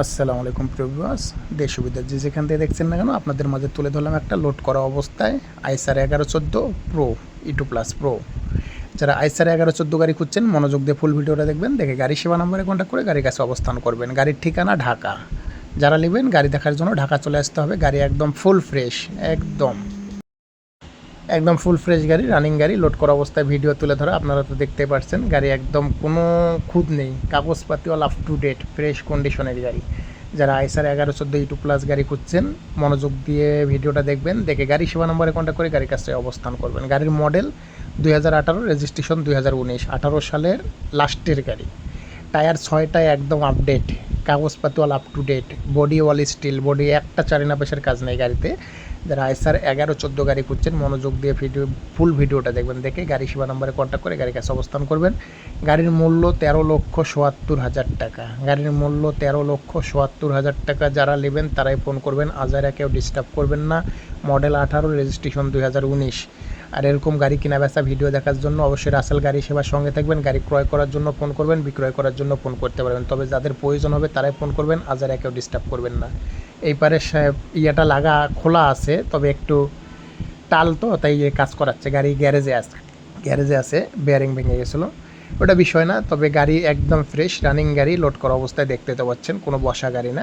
আসসালামু আলাইকুম প্রিভিউয়ার্স দেশ সুবিধা যে যেখান থেকে দেখছেন না কেন, আপনাদের মাঝে তুলে ধরলাম একটা লোড করা অবস্থায় আইসার এগারো চোদ্দ প্রো ইটু প্লাস প্রো যারা আইসার এগারো চোদ্দ গাড়ি খুঁজছেন, মনোযোগ দিয়ে ফুল ভিডিওটা দেখবেন, দেখে গাড়ি সেবা নম্বরে কন্ট্যাক্ট করে গাড়ির কাছে অবস্থান করবেন। গাড়ির ঠিকানা ঢাকা। যারা নেবেন, গাড়ি দেখার জন্য ঢাকা চলে আসতে হবে। গাড়ি একদম ফুল ফ্রেশ একদম। একদম ফুল ফ্রেশ গাড়ি রানিং গাড়ি লোড করা অবস্থায় ভিডিও তুলে ধরা, আপনারা তো দেখতে পাচ্ছেন গাড়ি একদম কোনো খুঁত নেই কাগজপাতি all up to date fresh কন্ডিশনের গাড়ি। যারা আইসার এগারো চোদ্দ ইটু প্লাস গাড়ি খুঁজছেন, মনোযোগ দিয়ে ভিডিওটা দেখবেন, দেখে গাড়ি সেবা নম্বরে কন্ট্যাক্ট করে গাড়ির কাছে অবস্থান করবেন। গাড়ির মডেল দুই হাজার আঠারো রেজিস্ট্রেশন দুই হাজার উনিশ, আঠারো সালের লাস্টের গাড়ি। টায়ার ছয়টায় একদম আপডেট কাগজপাতি all up to date body all steel body একটা চারিনা পেশের কাজ নেই গাড়িতে। যারা আইসার এগারো, চোদ্দ গাড়ি খুঁজছেন মনোযোগ দিয়ে ভিডিও ফুল ভিডিওটা দেখবেন, দেখে গাড়ি সেবা নম্বরে কন্ট্যাক্ট করে গাড়ির কাছে অবস্থান করবেন। গাড়ির মূল্য তেরো লক্ষ সোয়াত্তর হাজার টাকা। গাড়ির মূল্য তেরো লক্ষ সোয়াত্তর হাজার টাকা যারা নেবেন, তারাই ফোন করবেন। আজারা কেউ ডিস্টার্ব করবেন না। মডেল আঠারো রেজিস্ট্রেশন দুই হাজার উনিশ। আর এরকম গাড়ি কেনা বেচা ভিডিও দেখার জন্য অবশ্যই রাসেল গাড়ি সেবার সঙ্গে থাকবেন। গাড়ি ক্রয় করার জন্য ফোন করবেন, বিক্রয় করার জন্য ফোন করতে পারবেন। তবে যাদের প্রয়োজন হবে তারাই ফোন করবেন আজারা কেউ ডিস্টার্ব করবেন না। এই পারে ইয়েটা লাগা খোলা আছে, তবে একটু টাল তো, তাই এ কাজ করাচ্ছে। গাড়ি গ্যারেজে আছে গ্যারেজে আছে বেয়ারিং ভেঙে গেছিল। ওটা বিষয় না, তবে গাড়ি একদম ফ্রেশ রানিং গাড়ি লোড করা অবস্থায় দেখতে পাচ্ছেন, কোনো বসা গাড়ি না।